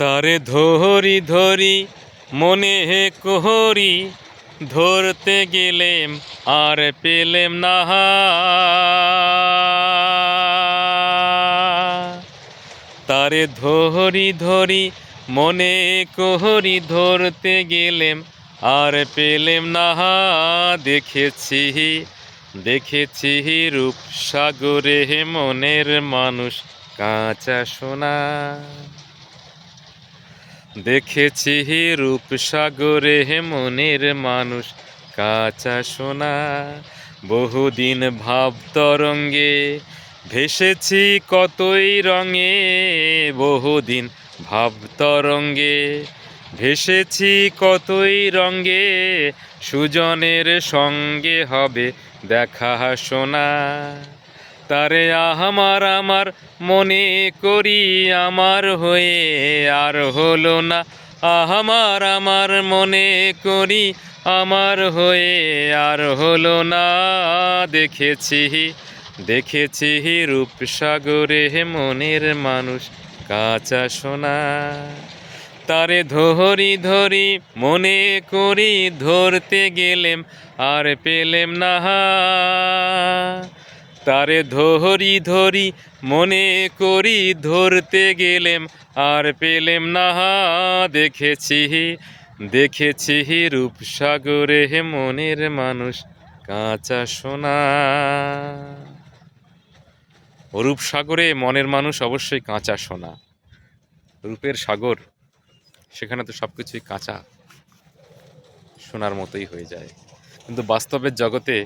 তারে ধরি ধরি, মনে হে কোহরি, ধরতে গেলেম আর পেলেম না। তারে ধরি ধরি, মনে কোহরি, ধরতে গেলেম আর পেলেম না। দেখেছি দেখেছি রূপসাগরে মনের মানুষ, কাঁচা সোনা। দেখেছি রূপ রূপসাগরে মনের মানুষ, কাঁচা সোনা, বহুদিন ভাব তরঙ্গে। ভেসেছি কতই রঙে, বহুদিন ভাব তরঙ্গে। ভেসেছি কতই রঙে, সুজনের সঙ্গে হবে দেখা শোনা তারে আমার আমার মনে করি আমার হয়ে আর হলো না। আমার আমার মনে করি আমার হয়ে আর হলো না। দেখেছি দেখেছি রূপসাগরে মনের মানুষ কাঁচা সোনা। তারে ধরি ধরি মনে করি ধরতে গেলেম আর পেলেম না। তারে ধরি ধরি মনে করি ধরতে গেলেম, আর পেলেম না, দেখেছি দেখেছি রূপসাগরে মনের মানুষ, কাঁচা সোনা। রূপসাগরে মনের মানুষ অবশ্যই কাঁচা সোনা। রূপের সাগর, সেখানে তো সব কিছুই কাঁচা, সোনার মতোই হয়ে যায়। কিন্তু বাস্তবের জগতে